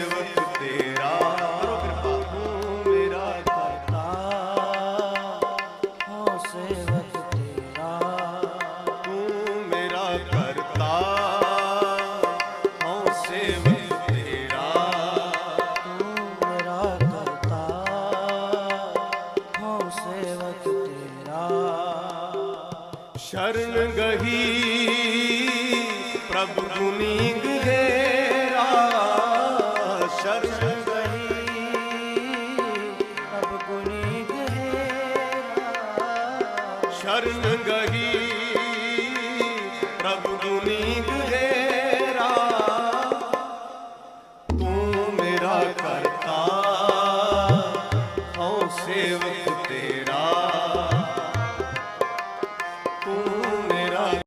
ਸੇਵਕ ਤੇਰਾ। ਕਰੋ ਮੇਰਾ ਕਰਤਾ। ਹੋ ਤੇਰਾ। ਤੂੰ ਮੇਰਾ ਕਰਤਾ। ਹੋ ਤੇਰਾ। ਮੇਰਾ ਕਰਤਾ। ਹੋ ਤੇਰਾ। ਸ਼ਰਨ ਗਹੀ ਪ੍ਰਭ ਗੁਨੀ ਗਏ ਸ਼ਰਨ ਗਈ ਅਬ ਗੁਨੀ ਗਹਿਰਾ ਸ਼ਰਨ ਗਈ ਪ੍ਰਭ ਗੁਨੀ ਗਹਿਰਾ ਤੂੰ ਮੇਰਾ ਕਰਤਾ ਹਉ ਸੇਵਕ ਤੇਰਾ